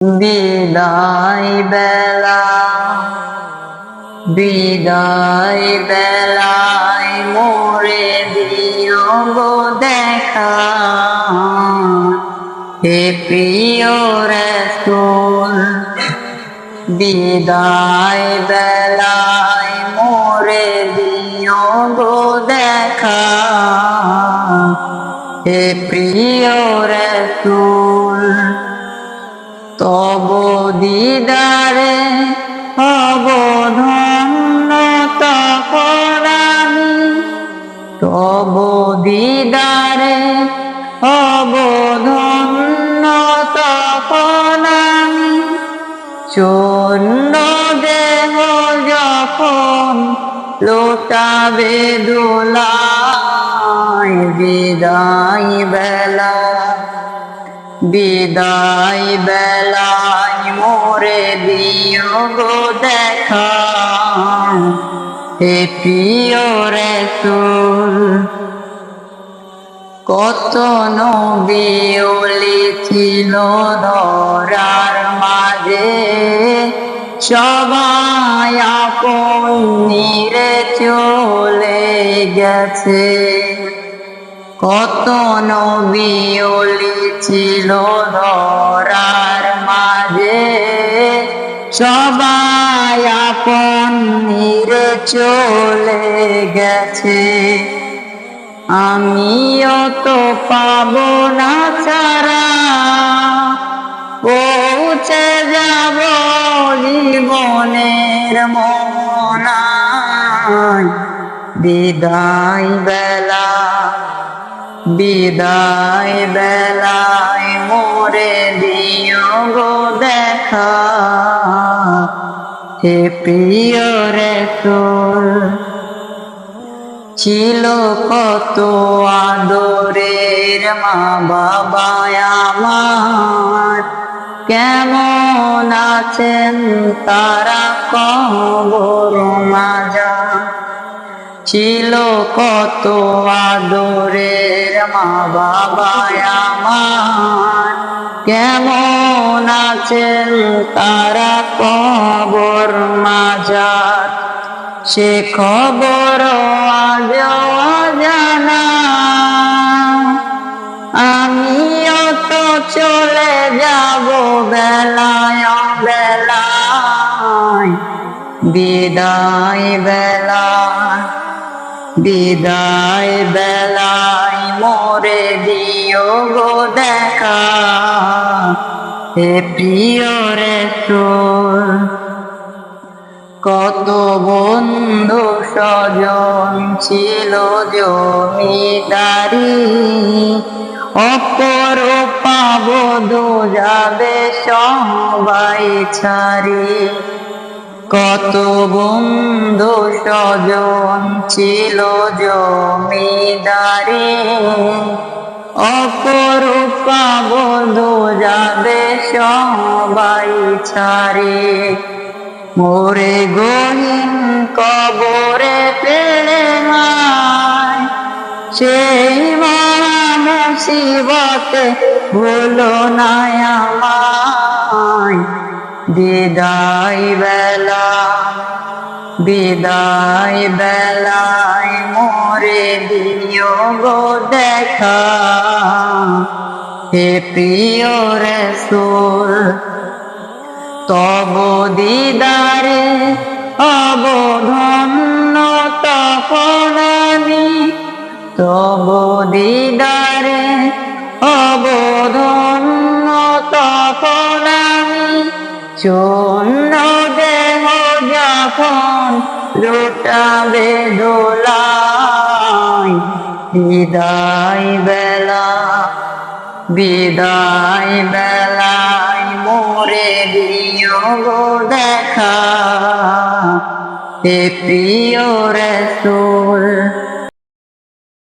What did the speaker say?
বিদায় বেলা, বিদায় বেলায় মোরে দিও গো দেখা। হে প্রিয় বিদায় বেলায় মোরে দিও গো দেখা। হে প্রিয় রসুল তব দিদারে হব ধন্য তখন আমি তব দিদারে হব ধন্য তখন আমি চূর্ণ দেহ যখন লোটাবে দোলায়, বিদায় বেলা বিদায় বেলায় মোরে দিও গো দেখা। হে প্রিয় রসুল, কত নবিওলি ছিল ধরার মাঝে। সবাই আপন চলে গেছে। কত নবিওলি ছিল ধরার মাঝে। সবাই আপন নিরে চলে গেছে। আমিও তো পাব না ছাড়া। পৌঁছে যাব জীবনের মনায়। বিদায় বিদায় বেলায় মোরে দিও গো দেখা। হে প্রিয় রেসুল, ছিল কত আদরের মা বাবা আমার। কেমন আছেন তারা কবর ছিল কত আদরের মা বাবা আমার। কেমন আছেন তারা কবর মাজার? সে খবর আজ জানা আমিও তো চলে যাব বেলায় বেলায়। বিদায় বেলায় বিদায় বেলায় মোরে দিও গো দেখা। হে প্রিয় রে তোর কত বন্ধু স্বজন ছিল জমিদারি। অপর পাব দু যাবে সবাই ছাড়ি। কত বন্ধু স্বজন ছিল জমিদারি। অপর পাব দু যাবে সবাই ছাড়ি। মোরে গহীন কবরে পেলে মায়। সেই মুসিবতে ভুলো না আমায়। বিদায় বেলা, বিদায় বেলায় মোরে দিও গো দেখা। হে প্রিয় রসুল, তব দিদারে অবধন্য তখন আমি, তব দিদারে চূর্ণ দেহ যখন লুটাবে দোলায়, বিদায় বেলা, বিদায় বেলায় মোরে দিও দেখা। হে প্রিয় রসুল